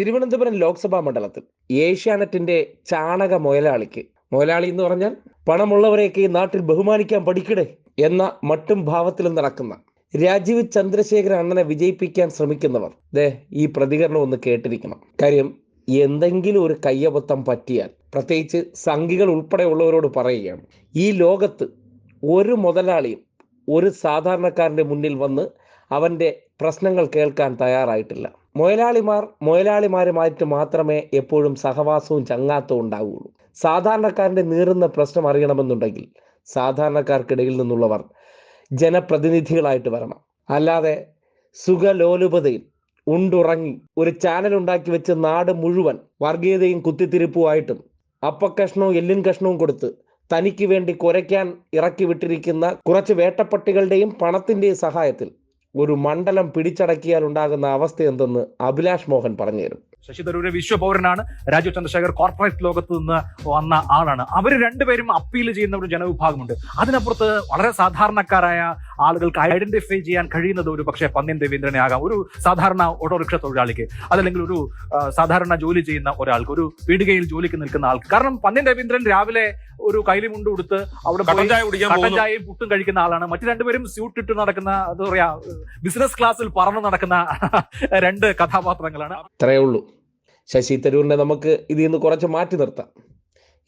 തിരുവനന്തപുരം ലോക്സഭാ മണ്ഡലത്തിൽ ഏഷ്യാനെറ്റിന്റെ ചാണക മുതലാളിക്ക് മുതലാളി എന്ന് പറഞ്ഞാൽ പണമുള്ളവരെയൊക്കെ ഈ നാട്ടിൽ ബഹുമാനിക്കാൻ പഠിക്കടേ എന്ന മട്ടും ഭാവത്തിലും നടക്കുന്ന രാജീവ് ചന്ദ്രശേഖരൻ അണ്ണനെ വിജയിപ്പിക്കാൻ ശ്രമിക്കുന്നവർ. ദേ ഈ പ്രതികരണം ഒന്ന് കേട്ടിരിക്കണം. കാര്യം എന്തെങ്കിലും ഒരു കയ്യബദ്ധം പറ്റിയാൽ പ്രത്യേകിച്ച് സംഘികൾ ഉൾപ്പെടെയുള്ളവരോട് പറയുകയാണ്. ഈ ലോകത്ത് ഒരു മുതലാളിയും ഒരു സാധാരണക്കാരന്റെ മുന്നിൽ വന്ന് അവന്റെ പ്രശ്നങ്ങൾ കേൾക്കാൻ തയ്യാറായിട്ടില്ല. മുതലാളിമാർ മുതലാളിമാരുമായിട്ട് മാത്രമേ എപ്പോഴും സഹവാസവും ചങ്ങാത്തവും ഉണ്ടാവുകയുള്ളൂ. സാധാരണക്കാരന്റെ നീറുന്ന പ്രശ്നം അറിയണമെന്നുണ്ടെങ്കിൽ സാധാരണക്കാർക്കിടയിൽ നിന്നുള്ളവർ ജനപ്രതിനിധികളായിട്ട് വരണം. അല്ലാതെ സുഖലോലുപതയിൽ ഉണ്ടുറങ്ങി ഒരു ചാനൽ ഉണ്ടാക്കി വെച്ച് നാട് മുഴുവൻ വർഗീയതയും കുത്തിത്തിരിപ്പുമായിട്ടും അപ്പക്കഷ്ണവും എല്ലും കഷ്ണവും കൊടുത്ത് തനിക്ക് വേണ്ടി കുരയ്ക്കാൻ ഇറക്കി വിട്ടിരിക്കുന്ന കുറച്ച് വേട്ടപ്പട്ടികളുടെയും പണത്തിന്റെയും സഹായത്തിൽ ഒരു മണ്ഡലം പിടിച്ചടക്കിയാൽ ഉണ്ടാകുന്ന അവസ്ഥ എന്തെന്ന് അഭിലാഷ് മോഹൻ പറഞ്ഞു തരും. ശശി തരൂര് വിശ്വപൗരനാണ് രാജീവ് ചന്ദ്രശേഖർ കോർപ്പറേറ്റ് ലോകത്ത് നിന്ന് വന്ന ആളാണ്. അവർ രണ്ടുപേരും അപ്പീൽ ചെയ്യുന്ന ഒരു ജനവിഭാഗമുണ്ട്. അതിനപ്പുറത്ത് വളരെ സാധാരണക്കാരായ ആളുകൾക്ക് ഐഡന്റിഫൈ ചെയ്യാൻ കഴിയുന്നത് ഒരു പക്ഷേ പന്ന്യൻ രവീന്ദ്രനെ ആകാം. ഒരു സാധാരണ ഓട്ടോറിക്ഷ തൊഴിലാളിക്ക് അതല്ലെങ്കിൽ ഒരു സാധാരണ ജോലി ചെയ്യുന്ന ഒരാൾക്ക് ഒരു പീടികയിൽ ജോലിക്ക് നിൽക്കുന്ന ആൾക്ക്. കാരണം പന്ന്യൻ രവീന്ദ്രൻ രാവിലെ ഒരു കൈലി മുണ്ട് കൊടുത്ത് അവിടെ പോയി കട്ടൻ ചായ കുടിക്കാൻ കട്ടൻ പോകുന്നു. ചായയും പുട്ടും കഴിക്കുന്ന ആളാണ്. മറ്റു രണ്ടുപേരും സ്യൂട്ട് ഇട്ട് നടക്കുന്ന എന്താ പറയാ ബിസിനസ് ക്ലാസ്സിൽ പറന്ന് നടക്കുന്ന രണ്ട് കഥാപാത്രങ്ങളാണ്. അത്രയേ ഉള്ളൂ. ശശി തരൂരിനെ നമുക്ക് ഇതിൽ നിന്ന് കുറച്ച് മാറ്റി നിർത്താം.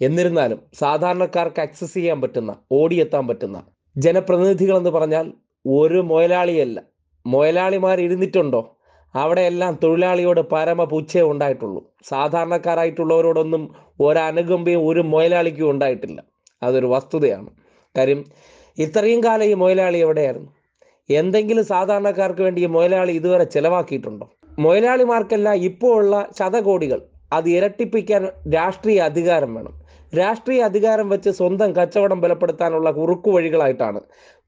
എന്നിരുന്നാലും സാധാരണക്കാർക്ക് ആക്സസ് ചെയ്യാൻ പറ്റുന്ന ഓടിയെത്താൻ പറ്റുന്ന ജനപ്രതിനിധികൾ എന്ന് പറഞ്ഞാൽ ഒരു മുതലാളിയല്ല മുതലാളിമാർ ഇരുന്നിട്ടുണ്ടോ? അവിടെയെല്ലാം തൊഴിലാളിയോട് പരമ പുച്ഛേ ഉണ്ടായിട്ടുള്ളൂ. സാധാരണക്കാരായിട്ടുള്ളവരോടൊന്നും ഒരനുകമ്പയും ഒരു മുതലാളിക്കും ഉണ്ടായിട്ടില്ല. അതൊരു വസ്തുതയാണ്. കാര്യം ഇത്രയും കാലം ഈ മുതലാളി എവിടെയായിരുന്നു? എന്തെങ്കിലും സാധാരണക്കാർക്ക് വേണ്ടി ഈ മുതലാളി ഇതുവരെ ചെലവാക്കിയിട്ടുണ്ടോ? മുതലാളിമാർക്കെല്ലാം ഇപ്പോൾ ഉള്ള ശതകോടികൾ അത് ഇരട്ടിപ്പിക്കാൻ രാഷ്ട്രീയ അധികാരം വേണം. രാഷ്ട്രീയ അധികാരം വെച്ച് സ്വന്തം കച്ചവടം ബലപ്പെടുത്താനുള്ള കുറുക്കു വഴികളായിട്ടാണ്.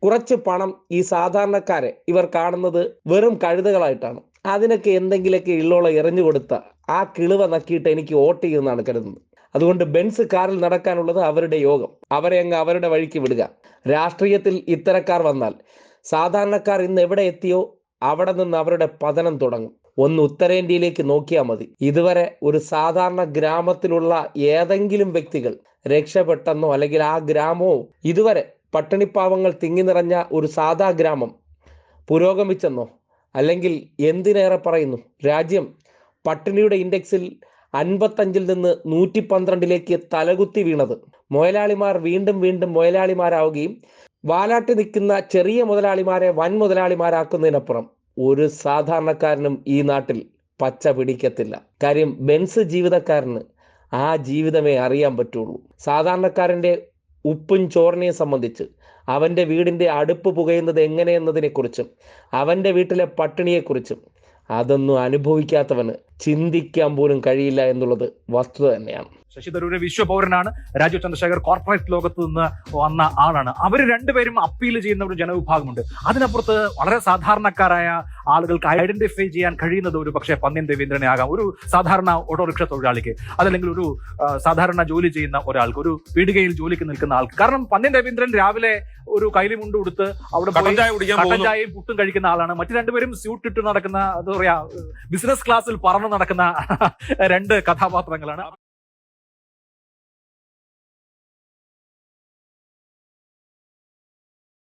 കുറച്ച് പണം ഈ സാധാരണക്കാരെ ഇവർ കാണുന്നത് വെറും കഴുതകളായിട്ടാണ്. അതിനൊക്കെ എന്തെങ്കിലുമൊക്കെ ഇള്ളോളം എറിഞ്ഞു കൊടുത്ത ആ കിളിവ നക്കിയിട്ട് എനിക്ക് വോട്ട് ചെയ്യുന്നതാണ് കരുതുന്നത്. അതുകൊണ്ട് ബെൻസ് കാറിൽ നടക്കാനുള്ളത് അവരുടെ യോഗം. അവരെ അങ്ങ് അവരുടെ വഴിക്ക് വിടുക. രാഷ്ട്രീയത്തിൽ ഇത്തരക്കാർ വന്നാൽ സാധാരണക്കാർ ഇന്ന് എവിടെ എത്തിയോ അവിടെ നിന്ന് അവരുടെ പതനം തുടങ്ങും. ഒന്ന് ഉത്തരേന്ത്യയിലേക്ക് നോക്കിയാൽ മതി. ഇതുവരെ ഒരു സാധാരണ ഗ്രാമത്തിലുള്ള ഏതെങ്കിലും വ്യക്തികൾ രക്ഷപ്പെട്ടെന്നോ അല്ലെങ്കിൽ ആ ഗ്രാമവും ഇതുവരെ പട്ടിണിപ്പാവങ്ങൾ തിങ്ങി നിറഞ്ഞ ഒരു സാധാ ഗ്രാമം പുരോഗമിച്ചെന്നോ അല്ലെങ്കിൽ എന്തിനേറെ പറയുന്നു? രാജ്യം പട്ടിണിയുടെ ഇൻഡെക്സിൽ അൻപത്തഞ്ചിൽ നിന്ന് നൂറ്റി പന്ത്രണ്ടിലേക്ക് തലകുത്തി വീണത്. മുതലാളിമാർ വീണ്ടും വീണ്ടും മുതലാളിമാരാവുകയും വാലാട്ടി നിൽക്കുന്ന ചെറിയ മുതലാളിമാരെ വൻ മുതലാളിമാരാക്കുന്നതിനപ്പുറം ഒരു സാധാരണക്കാരനും ഈ നാട്ടിൽ പച്ച പിടിക്കത്തില്ല. കാര്യം ബെൻസ് ജീവിതക്കാരന് ആ ജീവിതമേ അറിയാൻ പറ്റുള്ളൂ. സാധാരണക്കാരന്റെ ഉപ്പും ചോറിനെയും സംബന്ധിച്ച് അവന്റെ വീടിന്റെ അടുപ്പ് പുകയുന്നത് എങ്ങനെയെന്നതിനെക്കുറിച്ചും അവന്റെ വീട്ടിലെ പട്ടിണിയെക്കുറിച്ചും അതൊന്നും അനുഭവിക്കാത്തവന് ചിന്തിക്കാൻ പോലും കഴിയില്ല എന്നുള്ളത് വസ്തുത തന്നെയാണ്. ശശി തരൂര് വിശ്വപൗരനാണ്. രാജീവ് ചന്ദ്രശേഖർ കോർപ്പറേറ്റ് ലോകത്ത് നിന്ന് വന്ന ആളാണ്. അവർ രണ്ടുപേരും അപ്പീൽ ചെയ്യുന്ന ഒരു ജനവിഭാഗമുണ്ട്. അതിനപ്പുറത്ത് വളരെ സാധാരണക്കാരായ ആളുകൾക്ക് ഐഡന്റിഫൈ ചെയ്യാൻ കഴിയുന്നത് ഒരു പക്ഷേ പന്ന്യൻ രവീന്ദ്രനെ ആകാം. ഒരു സാധാരണ ഓട്ടോറിക്ഷ തൊഴിലാളിക്ക് അതല്ലെങ്കിൽ ഒരു സാധാരണ ജോലി ചെയ്യുന്ന ഒരാൾക്ക് ഒരു പീടികയിൽ ജോലിക്ക് നിൽക്കുന്ന ആൾക്ക്. കാരണം പന്ന്യൻ രവീന്ദ്രൻ രാവിലെ ഒരു കൈലി മുണ്ട് കൊടുത്ത് അവിടെ കട്ടൻ ചായയും പുട്ടും കഴിക്കുന്ന ആളാണ്. മറ്റു രണ്ടുപേരും സ്യൂട്ട് ഇട്ട് നടക്കുന്ന എന്താ പറയാ ബിസിനസ് ക്ലാസ്സിൽ പറന്ന് നടക്കുന്ന രണ്ട് കഥാപാത്രങ്ങളാണ്.